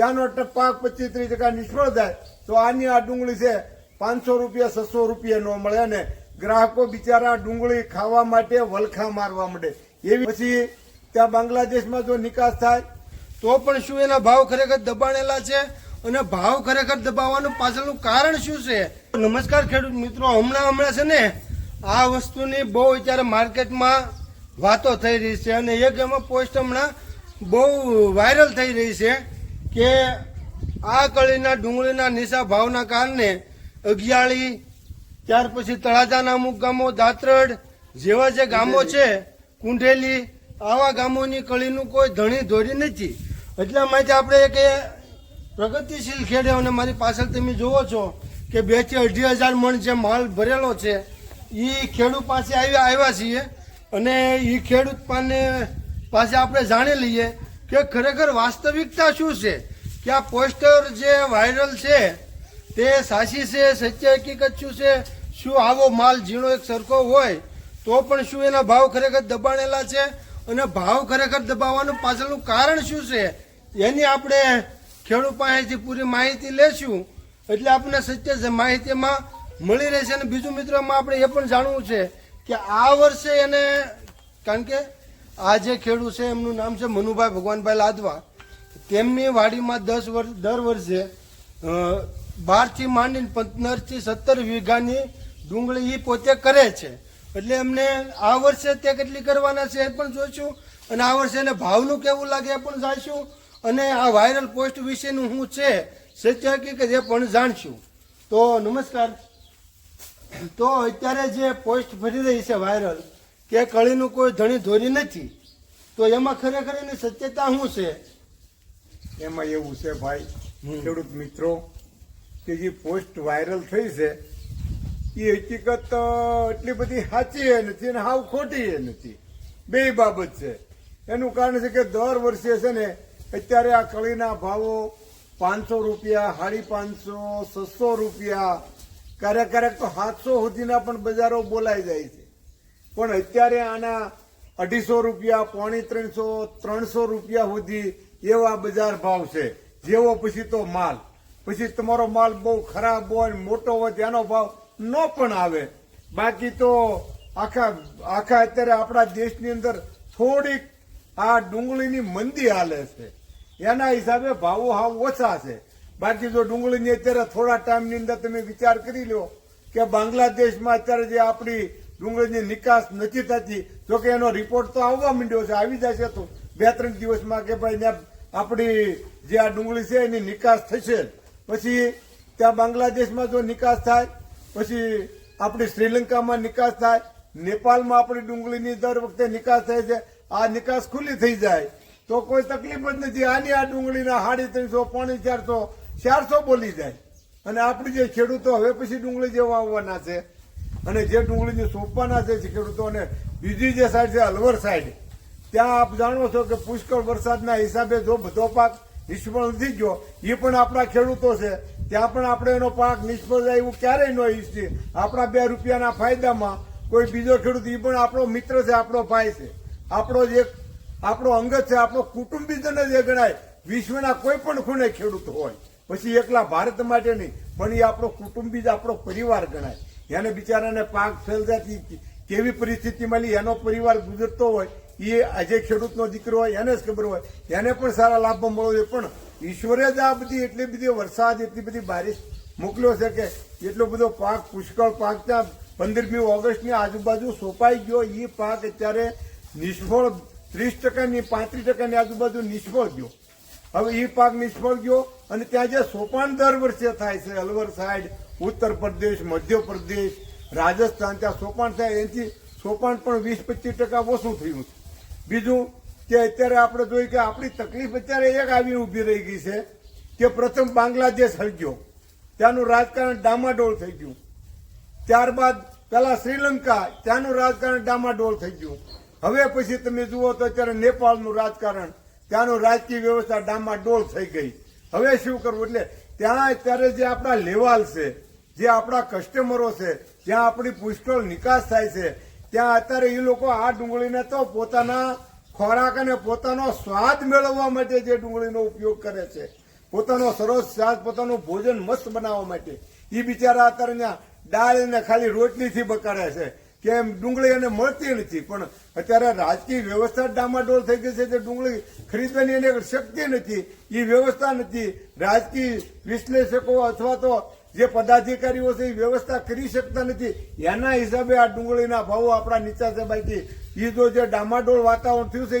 ત્યાંનો પાક પચીસ ત્રીસ ટકા નિષ્ફળ જાય, તો આની આ ડુંગળી છે પાંચસો રૂપિયા, છસો રૂપિયા નો મળે અને ગ્રાહકો બિચારા ડુંગળી ખાવા માટે વલખા મારવા માંડે. એવી પછી ત્યાં બાંગ્લાદેશમાં જો નિકાસ થાય, તો પણ શું એના ભાવ ખરેખર દબાણેલા છે? અને ભાવ ખરેખર દબાવવાનું પાછળનું કારણ શું છે? નમસ્કાર ખેડૂત મિત્રો, હમણાં હમણાં છે ને, આ વસ્તુની બહુ અત્યારે માર્કેટમાં વાતો થઈ રહી છે અને એક એમાં પોસ્ટ હમણાં બહુ વાયરલ થઈ રહી છે. કે આ કળીના ડુંગળીના નીચા ભાવના કારણે અગિયાળી, ત્યાર પછી તળાજાના અમુક ગામો દાત્રડ જેવા જે ગામો છે, કુંઢેલી, આવા ગામોની કળીનું કોઈ ધણી ધોરી નથી. એટલા માટે આપણે એક પ્રગતિશીલ ખેડૂતોને મારી પાછળ તમે જુઓ છો કે બેથી અઢી હજાર મણ જે માલ ભરેલો છે એ ખેડૂત પાસે આવ્યા આવ્યા છીએ. અને એ ખેડૂત પાને પાસે આપણે જાણી લઈએ કે ખરેખર વાસ્તવિકતા શું છે? કે આ પોસ્ટર જે વાયરલ છે, તે સાચી છે, સત્ય હકીકત શું છે? શું આવો માલ ઝીણો એક સરખો હોય, તો પણ શું એના ભાવ ખરેખર દબાણેલા છે? અને ભાવ ખરેખર દબાવવાનું પાછળનું કારણ શું છે? એની આપણે ખેડૂત પાસેથી પૂરી માહિતી લેશું. એટલે આપણને સત્ય માહિતીમાં મળી રહેશે. અને બીજું મિત્રોમાં આપણે એ પણ જાણવું છે કે આ વર્ષે એને, કારણ કે આ જે ખેડૂત છે, એમનું નામ છે મનુભાઈ ભગવાનભાઈ લાદવા. તેમની વાડીમાં દસ વર્ષ દર વર્ષે બારથી માંડીને પંદરથી સત્તર વીઘાની ડુંગળી પોતે કરે છે. એટલે એમને આ વર્ષે તે કેટલી કરવાના છે એ પણ જોઈશું. અને આ વર્ષે એને ભાવનું કેવું લાગે એ પણ જાણશું. અને આ વાયરલ પોસ્ટ વિશેનું શું છે, સત્ય હકીકત એ પણ જાણશું. તો નમસ્કાર. તો અત્યારે જે પોસ્ટ ફરી રહી છે વાયરલ કે કળીનું કોઈ ધણી ધોરી નથી. તો એમાં ખરેખર એની સત્યતા શું છે? એમાં એવું છે ભાઈ ખેડૂત મિત્રો કે જે પોસ્ટ વાયરલ થઈ છે એ હકીકત એટલી બધી સાચી એ નથી અને હાવ ખોટી એ નથી. બે બાબત છે. એનું કારણ છે કે દર વર્ષે છે ને અત્યારે આ કળીના ભાવો પાંચસો રૂપિયા સાડી પાંચસો છસો રૂપિયા ક્યારેક ક્યારેક તો સાતસો સુધીના પણ બજારો બોલાઈ જાય છે. પણ અત્યારે આના અઢીસો રૂપિયા, પોણી ત્રણસો ત્રણસો રૂપિયા સુધી એવા બજાર ભાવ છે. જેવો પછી તો માલ. પછી તમારો માલ બહુ ખરાબ હોય, મોટો હોય તેનો ભાવ ન પણ આવે. બાકી તો આખા આખા અત્યારે આપણા દેશની અંદર થોડીક આ ડુંગળીની મંદી હાલે છે. એના હિસાબે ભાવો હાવ ઓછા છે. બાકી જો ડુંગળીની અત્યારે થોડા ટાઈમની અંદર તમે વિચાર કરી લો કે બાંગ્લાદેશમાં અત્યારે જે આપણી ડુંગળીની નિકાસ નથી થતી. જો કે એનો રિપોર્ટ તો આવવા માંડ્યો છે, આવી જશે તો. બે ત્રણ દિવસમાં કે ભાઈ આપણી જે આ ડુંગળી છે એની નિકાસ થશે. પછી ત્યાં બાંગ્લાદેશમાં જો નિકાસ થાય, પછી આપણી શ્રીલંકામાં નિકાસ થાય, નેપાળમાં આપણી ડુંગળીની દર વખતે નિકાસ થાય છે, આ નિકાસ ખુલ્લી થઈ જાય. તો કોઈ તકલીફ જ નથી. આની આ ડુંગળીના સાડી ત્રણસો, પોણી ચારસો ચારસો બોલી જાય. અને આપણી જે ખેડૂતો હવે પછી ડુંગળી જેવા આવવાના છે. અને જે ડુંગળીની સોંપવાના છે ખેડૂતોને, બીજી જે સાઈડ છે, અલવર સાઈડ, ત્યાં આપ જાણો છો કે પુષ્કળ વરસાદના હિસાબે જો બધો પાક નિષ્ફળ નથી ગયો એ પણ આપણા ખેડૂતો છે. ત્યાં પણ આપણે એનો પાક નિષ્ફળ જાય એવું ક્યારેય ન ઈચ્છીએ આપણા બે રૂપિયાના ફાયદામાં કોઈ બીજો ખેડૂત એ પણ આપણો મિત્ર છે, આપણો ભાઈ છે. આપણો જે આપણો અંગત છે, આપણો કુટુંબીજન જ એ ગણાય. વિશ્વના કોઈ પણ ખૂણે ખેડૂત હોય. પછી એકલા ભારત માટે નહીં, પણ એ આપણો કુટુંબી જ આપણો પરિવાર ગણાય. એને બિચારાને પાક ફેલ જતી કેવી પરિસ્થિતિ મળી, એનો પરિવાર ગુજરતો હોય એ આજે ખેડૂતનો દીકરો હોય, એને જ ખબર હોય. એને પણ સારા લાભ મળવો જોઈએ. પણ ઈશ્વરે જ આ બધી એટલી બધી વરસાદ, એટલી બધી બારિશ મોકલ્યો છે કે એટલો બધો પાક પુષ્કળ પાક ત્યાં પંદરમી ઓગસ્ટની આજુબાજુ સોંપાઈ ગયો. એ પાક અત્યારે નિષ્ફળ ત્રીસ ટકાની, પાંત્રીસ ટકાની આજુબાજુ નિષ્ફળ ગયો. હવે એ પાક નિષ્ફળ ગયો અને ત્યાં જે સોપાન દર વર્ષે થાય છે, અલવર સાઈડ ઉત્તર પ્રદેશ મધ્યપ્રદેશ રાજસ્થાન, ત્યાં સોપાન થાય, એનાથી સોપાન પણ વીસ પચીસ ટકા ઓછું થયું છે. બીજું કે અત્યારે આપણે જોઈએ કે આપણી તકલીફ અત્યારે એક આવી ઊભી રહી ગઈ છે કે પ્રથમ બાંગ્લાદેશ હળગ્યો ત્યાંનું રાજકારણ ડામાડોળ થઈ ગયું. ત્યારબાદ પેલા શ્રીલંકા, ત્યાંનું રાજકારણ ડામાડોળ થઈ ગયું. હવે પછી તમે જુઓ તો અત્યારે નેપાળનું રાજકારણ, ત્યાંનું રાજકીય વ્યવસ્થા ડામાડોળ થઈ ગઈ. હવે શું કરવું? એટલે ત્યાં અત્યારે જે આપણા લેવાલ છે જે આપણા કસ્ટમરો છે, જ્યાં આપણી પુષ્કળ નિકાસ થાય છે, ત્યાં અત્યારે એ લોકો આ ડુંગળીને તો પોતાના ખોરાક અને પોતાનો સ્વાદ મેળવવા માટે જે ડુંગળીનો ઉપયોગ કરે છે. પોતાનો સરસ સ્વાદ, પોતાનું ભોજન મસ્ત બનાવવા માટે. એ બિચારા અત્યારે ત્યાં દાળ અને ખાલી રોટલીથી બકાડે છે. કેમ? ડુંગળી એને મળતી નથી. પણ અત્યારે રાજકીય વ્યવસ્થા ડામાડોળ થઈ ગઈ છે તે ડુંગળી ખરીદવાની એને શક્તિ નથી. એ વ્યવસ્થા નથી. રાજકીય વિશ્લેષકો અથવા તો જે પદાધિકારીઓ છે, એ વ્યવસ્થા કરી શકતા નથી. એના હિસાબે આ ડુંગળીના ભાવો આપણા નીચા છે બાકી એ જો ડામાડોળ વાતાવરણ થયું છે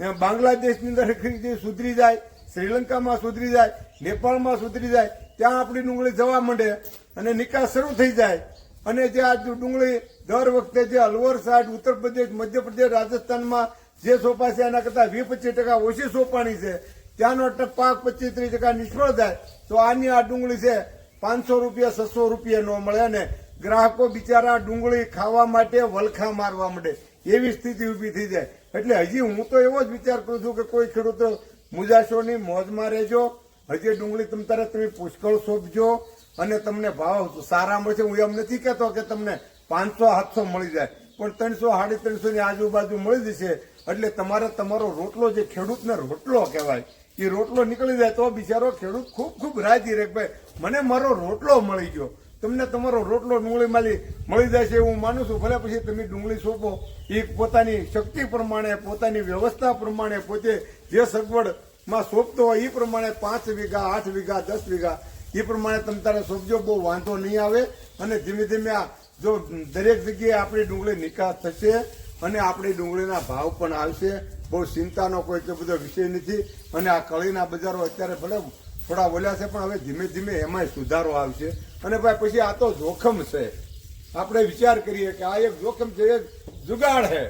એ બાંગ્લાદેશની અંદર સુધરી જાય, શ્રીલંકામાં સુધરી જાય, નેપાળમાં સુધરી જાય, ત્યાં આપણી ડુંગળી જવા માંડે અને નિકાસ શરૂ થઈ જાય. અને જે આ ડુંગળી દર વખતે જે અલવર સાઈડ, ઉત્તર પ્રદેશ મધ્યપ્રદેશ રાજસ્થાનમાં જે સોપા છે, એના કરતાં વીસ પચીસ ટકા ઓછી સોપાણી છે. ત્યાંનો પાક પચીસ ત્રીસ ટકા નિષ્ફળ જાય. તો આની આ ડુંગળી છે પાંચસો રૂપિયા, છસો રૂપિયા ન મળે અને ગ્રાહકો બિચારા ડુંગળી ખાવા માટે વલખા મારવા માંડે. એવી સ્થિતિ ઊભી થઈ જાય. એટલે હજી હું તો એવો જ વિચાર કરું છું કે કોઈ ખેડૂતો મુજાશોની મોજમાં રહેજો. હજી ડુંગળી તમ તારે તમે પુષ્કળ સોંપજો અને તમને ભાવ સારા મળશે હું એમ નથી કહેતો કે તમને પાંચસો, સાતસો મળી જાય. પણ ત્રણસો, સાડી ત્રણસો ની આજુબાજુ મળી જશે. એટલે તમારે તમારો રોટલો જે ખેડૂતને રોટલો કહેવાય એ રોટલો નીકળી જાય તો બિચારો ખેડૂત ખૂબ ખૂબ રાજી રહે ભાઈ, મને મારો રોટલો મળી ગયો. તમને તમારો રોટલો ડુંગળી માલી મળી જાય છે એવું માનું છું. ભલે પછી તમે ડુંગળી સોંપો, એ પોતાની શક્તિ પ્રમાણે, પોતાની વ્યવસ્થા પ્રમાણે પોતે જે સગવડમાં સોંપતો હોય એ પ્રમાણે પાંચ વીઘા, આઠ વીઘા, દસ વીઘા, એ પ્રમાણે તમે તારે સોંપજો, બહુ વાંધો નહીં આવે. અને ધીમે ધીમે આ જો દરેક જગ્યાએ આપણી ડુંગળી નિકાસ થશે અને આપણી ડુંગળીના ભાવ પણ આવશે. બહુ ચિંતાનો કોઈ એટલો બધો વિષય નથી. અને આ કળીના બજારો અત્યારે ભલે થોડા બોલ્યા છે, પણ હવે ધીમે ધીમે એમાંય સુધારો આવશે. અને ભાઈ, પછી આ તો જોખમ છે. આપણે વિચાર કરીએ કે આ એક જોખમ છે એક જુગાડ છે.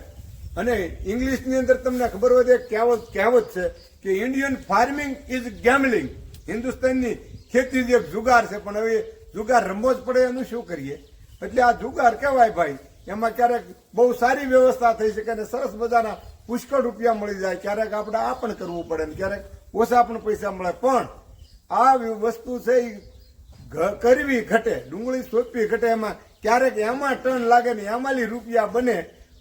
અને ઇંગ્લિશની અંદર તમને ખબર હોય તો કહેવત કહેવત છે કે ઇન્ડિયન ફાર્મિંગ ઇઝ ગેમલિંગ હિન્દુસ્તાનની ખેતી જે એક જુગાર છે, પણ હવે જુગાર રમવો જ પડે, એનું શું કરીએ? એટલે આ જુગાર કહેવાય ભાઈ. એમાં ક્યારેક બહુ સારી વ્યવસ્થા થઈ શકે અને સરસ મજાના પુષ્કળ રૂપિયા મળી જાય, ક્યારેક આપણે આ પણ કરવું પડે ને ક્યારેક ઓછા પણ પૈસા મળે. પણ આ વસ્તુ છે એ કરવી ઘટે, ડુંગળી સોંપવી ઘટે એમાં. ક્યારેક એમાં ટન લાગે ને એમાંલી રૂપિયા બને.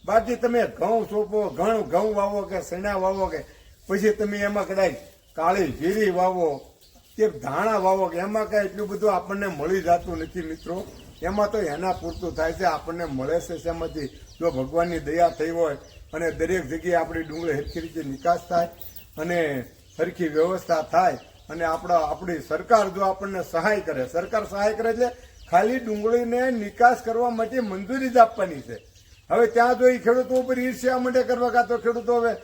બાકી તમે ઘઉં સોંપો, ઘઉં ઘઉં વાવો કે સણા વાવો કે પછી તમે એમાં કદાચ કાળી જીરી વાવો કે ધાણા વાવો કે એમાં કાંઈ એટલું બધું આપણને મળી જતું નથી મિત્રો. એમાં તો એના પૂરતું થાય છે, આપણને મળે છે શેમાંથી. જો ભગવાનની દયા થઈ હોય અને દરેક જગ્યાએ આપણી ડુંગળી સરખી રીતે નિકાસ થાય અને સરખી વ્યવસ્થા થાય અને આપણા આપણી સરકાર જો આપણને સહાય કરે, સરકાર સહાય કરે એટલે ખાલી ડુંગળીને નિકાસ કરવા માટે મંજૂરી જ આપવાની છે. હવે ત્યાં જો એ ખેડૂતો ઉપર ઈર્ષ્યા માટે કરવા કાં તો ખેડૂતો હવે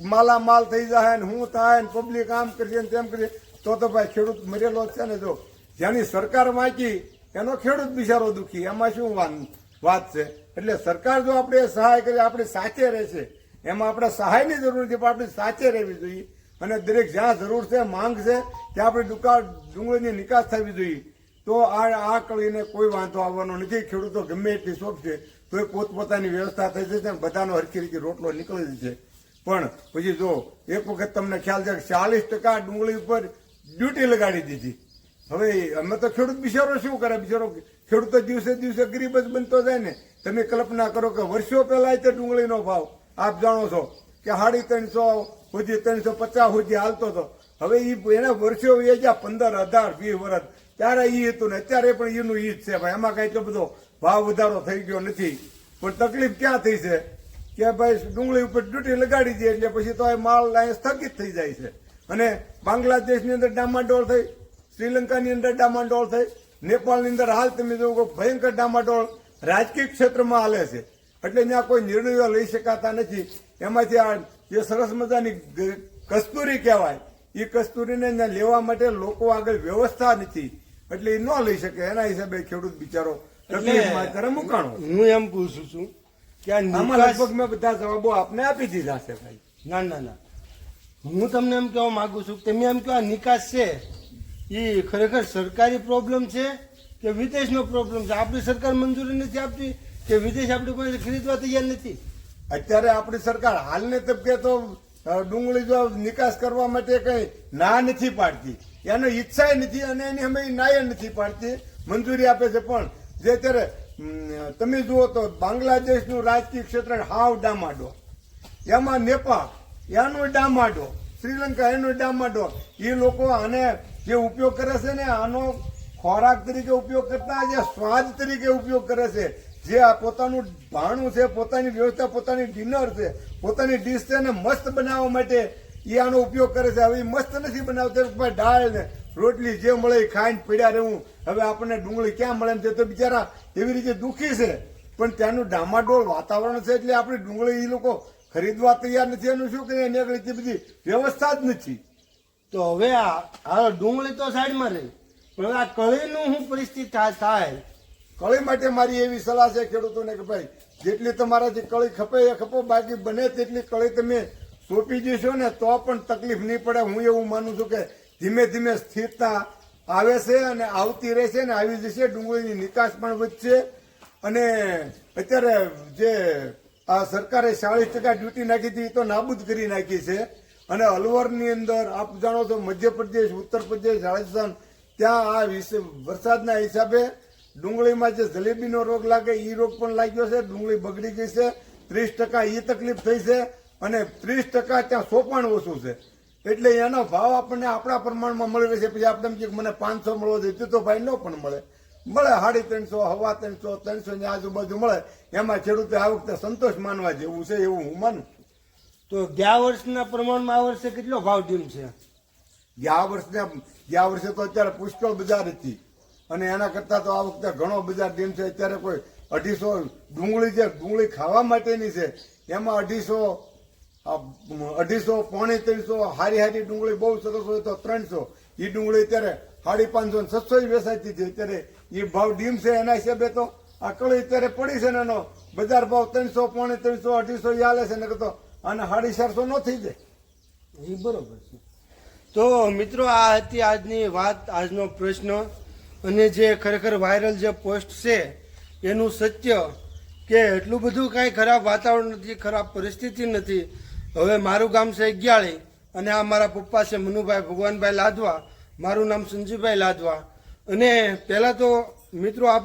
માલા માલ થઈ જાય ને હું થાય ને પબ્લિક આમ કરીએ ને તેમ કરીએ, તો તો ભાઈ ખેડૂત મરેલો છે ને જો. જેની સરકાર વાંચી, એનો ખેડૂત બિચારો દુખી, એમાં શું વાન- વાત છે. એટલે સરકાર જો આપણે સહાય કરે, આપણે સાચે રહેશે, એમાં આપણે સહાયની જરૂર છે, પણ આપણે સાચે રહેવી જોઈએ. અને દરેક જ્યાં જરૂર છે, માંગ છે, ત્યાં આપણે દુકાળ, ડુંગળીની નિકાસ થવી જોઈએ. તો આ આ કળીને કોઈ વાંધો આવવાનો નથી. ખેડૂતો ગમે એટલી શોધશે તો એ પોતપોતાની વ્યવસ્થા થઈ જશે અને બધાનો હરખી રીતે રોટલો નીકળી જશે. પણ પછી જો એક વખત તમને ખ્યાલ છે કે ચાલીસ ટકા ડુંગળી ઉપર ડ્યુટી લગાડી દીધી. હવે અમે તો ખેડૂત બિચારો શું કરે? બિચારો ખેડૂત દિવસે દિવસે ગરીબ જ બનતો જાય ને. તમે કલ્પના કરો કે વર્ષો પહેલા તે ડુંગળીનો ભાવ. આપ જાણો છો કે સાડી ત્રણસો સુધી ત્રણસો પચાસ સુધી હાલતો હતો. હવે એ એના વર્ષો એ ગયા પંદર હજાર વીસ વર્ષ ત્યારે એ હતું ને અત્યારે પણ એનું ઈ જ છે ભાઈ. એમાં કઈ તો બધો ભાવ વધારો થઈ ગયો નથી. પણ તકલીફ ક્યાં થઈ છે? કે ભાઈ ડુંગળી ઉપર ડ્યુટી લગાડી દે એટલે પછી તો એ માલ અહીંયા સ્થગિત થઈ જાય છે. અને બાંગ્લાદેશની અંદર ડામાડોળ થઈ, શ્રીલંકાની અંદર ડામાડોળ થઈ. નેપાળની અંદર હાલ તમે જોવો ભયંકર ડામાડોળ રાજકીય ક્ષેત્રમાં હાલે છે. એટલે ત્યાં કોઈ નિર્ણયો લઈ શકાતા નથી. એમાંથી આ જે સરસ મજાની કસ્તુરી કહેવાય એ કસ્તુરીને લેવા માટે લોકો આગળ વ્યવસ્થા નથી. એટલે એ ન લઈ શકે. એના હિસાબે ખેડૂત બિચારો મુકાણો હું એમ પૂછું છું કે આમાં લગભગ મેં બધા જવાબો આપને આપી દીધા છે ભાઈ. ના ના ના. હું તમને એમ કહેવા માંગુ છું કે તમે એમ કહો આ નિકાસ છે. એ ખરેખર સરકારી પ્રોબ્લેમ છે કે વિદેશનો પ્રોબ્લેમ છે? આપણી સરકાર મંજૂરી નથી આપતી કે વિદેશ આપણી પાસે ખરીદવા તૈયાર નથી? અત્યારે આપણી સરકાર હાલને તબકે તો ડુંગળી જો નિકાસ કરવા માટે કઈ ના નથી પાડતી. એનો ઈચ્છા નથી અને એની અમે નાય નથી પાડતી. મંજૂરી આપે છે પણ જે અત્યારે તમે જુઓ તો બાંગ્લાદેશનું રાજકીય ક્ષેત્ર હાવ ડામાડો. એમાં નેપાળ, એનું ડામાડો, શ્રીલંકા એનું ડામાડો. એ લોકો આને જે ઉપયોગ કરે છે ને, આનો ખોરાક તરીકે ઉપયોગ કરતા, જે સ્વાદ તરીકે ઉપયોગ કરે છે, જે આ પોતાનું ભાણું છે, પોતાની વ્યવસ્થા, પોતાની ડિનર છે, પોતાની ડીશ છે ને મસ્ત બનાવવા માટે એ આનો ઉપયોગ કરે છે. હવે મસ્ત નથી બનાવતા દાળ ને રોટલી જે મળે એ ખાઈને પીડ્યા રહેવું હવે આપણને ડુંગળી ક્યાં મળે છે તો બિચારા એવી રીતે દુઃખી છે. પણ ત્યાંનું ડામાડોળ વાતાવરણ છે એટલે આપણી ડુંગળી એ લોકો ખરીદવા તૈયાર નથી. એનું શું કરીએ એની આગળ બધી વ્યવસ્થા જ નથી. તો હવે આ આ ડુંગળી તો સાઈડમાં રહી. પણ આ કળીનું શું પરિસ્થિતિ થાય? કળી માટે મારી એવી સલાહ છે ખેડૂતોને કે ભાઈ, જેટલી તમારાથી કળી ખપે એ ખપો, બાકી બને તેટલી કળી તમે સોંપી દેશો ને તો પણ તકલીફ નહીં પડે. હું એવું માનું છું કે ધીમે ધીમે સ્થિરતા આવે છે અને આવતી રહેશે ને આવી જશે. ડુંગળીની નિકાસ પણ વધશે. અને અત્યારે જે આ સરકારે ચાળીસ ટકા ડ્યુટી નાખી હતી એ તો નાબૂદ કરી નાખી છે. અને અલવરની અંદર આપ જાણો છો મધ્યપ્રદેશ ઉત્તર પ્રદેશ રાજસ્થાન, ત્યાં આ વિશે વરસાદના હિસાબે ડુંગળીમાં જે જલેબીનો રોગ લાગે એ રોગ પણ લાગ્યો છે. ડુંગળી બગડી ગઈ છે. ત્રીસ ટકા એ તકલીફ થઈ છે અને ત્રીસ ટકા ત્યાં સોપાણ ઓછું છે. એટલે એનો ભાવ આપણને આપણા પ્રમાણમાં મળી રહેશે. પછી આપણે એમ કે મને પાંચસો મળવો જોઈએ. તો ભાઈ ન પણ મળે. મળે સાડી ત્રણસો, હવા ત્રણસો ત્રણસો ની આજુબાજુ મળે. એમાં ખેડૂતે આ વખતે સંતોષ માનવા જેવું છે એવું હું માનું. તો ગયા વર્ષના પ્રમાણમાં આ વર્ષે કેટલો ભાવ ડીમ છે? ગયા વર્ષના, ગયા વર્ષે તો અત્યારે પુષ્કળ બજાર હતી. અને એના કરતા તો આ વખતે ઘણો બજાર ડીમ છે, અત્યારે કોઈ અઢીસો ડુંગળી જે ડુંગળી ખાવા માટેની છે, એમાં અઢીસો અઢીસો પોણે ત્રણસો હારી હારી ડુંગળી બહુ સરસ હોય તો ત્રણસો. એ ડુંગળી અત્યારે સાડી પાંચસો ને સત્સો વેચાતી છે. અત્યારે એ ભાવ ડીમ છે એના હિસાબે તો આ કળી અત્યારે પડી છે ને એનો બજાર ભાવ ત્રણસો પોણે ત્રણસો અઢીસો એ હાલે છે ને તો આને હળીસર તો ન થઈ જાય. એ બરોબર છે. તો મિત્રો, આ હતી આજની વાત, આજનો પ્રશ્ન. અને જે ખરેખર વાયરલ જે પોસ્ટ છે, એનું સત્ય કે એટલું બધું કાંઈ ખરાબ વાતાવરણ નથી, ખરાબ પરિસ્થિતિ નથી. હવે મારું ગામ છે અગિયાળી અને આ મારા પપ્પા છે મનુભાઈ ભગવાનભાઈ લાદવા મારું નામ સંજીભાઈ લાદવા અને પહેલાં તો મિત્રો, આપનું